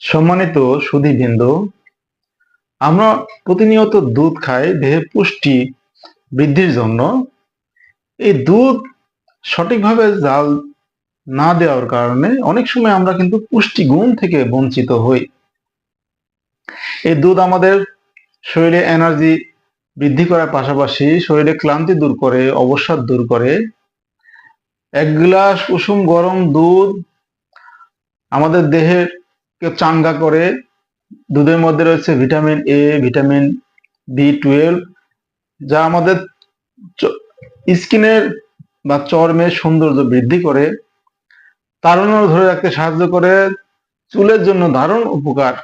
সম্মানিত সুধীবৃন্দ, আমরা প্রতিনিয়ত দুধ খাই, দেহে পুষ্টি বৃদ্ধির জন্য। এই দুধ সঠিকভাবে জাল না দেওয়ার কারণে অনেক সময় আমরা কিন্তু পুষ্টি গুণ থেকে বঞ্চিত হই। এই দুধ আমাদের শরীরে এনার্জি বৃদ্ধি করার পাশাপাশি শরীরে ক্লান্তি দূর করে, অবসাদ দূর করে। এক গ্লাস কুসুম গরম দুধ আমাদের দেহের চাঙ্গা করে, দুধের মধ্যে রয়েছে vitamin A vitamin B twelve যা আমাদের স্কিনের বা চর্মের সৌন্দর্য বৃদ্ধি করে, তারুণ্য ধরে রাখতে সাহায্য করে, চুলের জন্য দারুণ উপকার।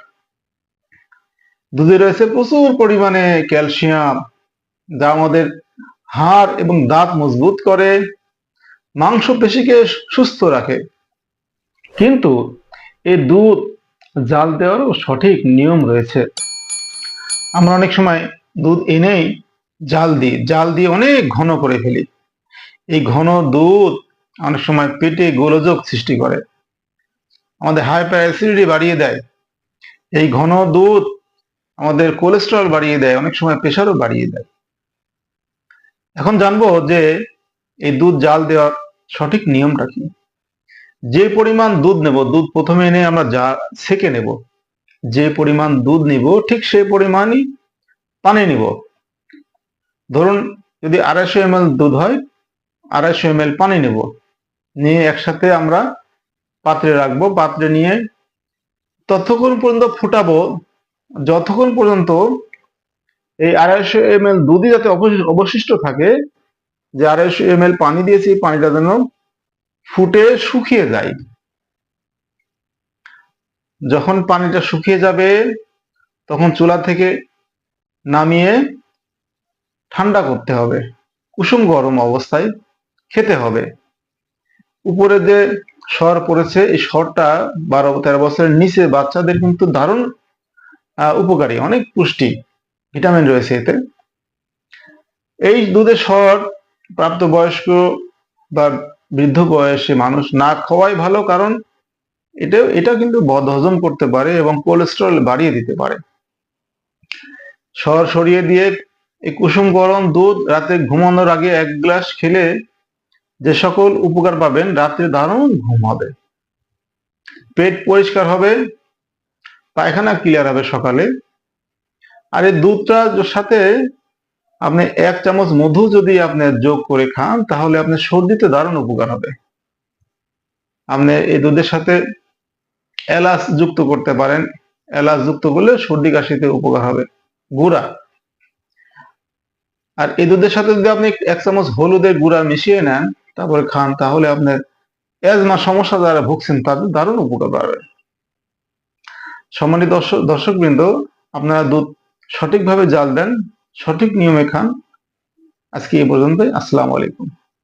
দুধে রয়েছে প্রচুর পরিমাণে ক্যালসিয়াম, যা আমাদের হাড় এবং দাঁত মজবুত করে মাংস পেশিকে সুস্থ রাখে। কিন্তু এই দুধ জাল দেওয়ারও সঠিক নিয়ম রয়েছে। আমরা অনেক সময় দুধ এনেই জাল দিই, জাল দিয়ে অনেক ঘন করে ফেলি। এই ঘন দুধ অনেক সময় পেটে গোলযোগ সৃষ্টি করে। আমাদের হাইপার অ্যাসিডিটি বাড়িয়ে দেয়। এই ঘন দুধ আমাদের কোলেস্টেরল বাড়িয়ে দেয়, অনেক সময় প্রেশারও বাড়িয়ে দেয়। এখন জানব যে এই দুধ জাল দেওয়ার সঠিক নিয়মটা কি? যে পরিমাণ দুধ নেব, দুধ প্রথমে এনে আমরা যা সেকে নেব, যে পরিমাণ দুধ নিব ঠিক সেই পরিমাণই পানি নিব। ধরুন যদি আড়াইশো এম দুধ হয়, আড়াইশো এম পানি নেব, নিয়ে একসাথে আমরা পাত্রে রাখব, পাত্রে নিয়ে ততক্ষণ পর্যন্ত ফুটাবো, যতক্ষণ পর্যন্ত এই আড়াইশো এম দুধই যাতে অবশিষ্ট থাকে, যে আড়াইশো এম পানি দিয়েছি, পানিটা যেন ফুটে শুকিয়ে যায়। যখন পানিটা শুকিয়ে যাবে, তখন চুলা থেকে নামিয়ে ঠান্ডা করতে হবে। কুসুম গরম অবস্থায় খেতে হবে। উপরে যে স্বর পড়েছে, এই স্বরটা বারো তেরো বছরের নিচে বাচ্চাদের কিন্তু দারুণ উপকারী, অনেক পুষ্টি, ভিটামিন রয়েছে এতে। এই দুধের স্বর প্রাপ্তবয়স্ক বা বৃদ্ধ বয়সে মানুষ না খাওয়াই ভালো, কারণ এটা এটা কিন্তু বদ হজম করতে পারে এবং কোলেস্টেরল বাড়িয়ে দিতে পারে। সর সরিয়ে দিয়ে এই কুসুম গরম দুধ রাতে ঘুমানোর আগে এক গ্লাস খেলে যে সকল উপকার পাবেন রাত্রে দারুণ ঘুম হবে। পেট পরিষ্কার হবে, পায়খানা ক্লিয়ার হবে সকালে। আর এই দুধটা সাথে আপনি এক চামচ মধু যদি আপনি যোগ করে খান, তাহলে আপনি সর্দিতে দারুণ উপকার হবে। আপনি এই দুধের সাথে এলাচ যুক্ত করতে পারেন। এলাচ যুক্ত করলে সর্দি কাশিতে উপকার হবে। গুড়া। আর এই দুধের সাথে যদি আপনি এক চামচ হলুদের গুঁড়া মিশিয়ে নেন, তারপরে খান, তাহলে আপনার এজমা সমস্যা যারা ভুগছেন, তাদের দারুণ উপকার পাবে সম্মানিত দর্শক দর্শকবৃন্দ, আপনারা দুধ সঠিকভাবে জাল দেন সঠিক নিয়মে খান। আজকে এই পর্যন্তই। আসসালামু আলাইকুম।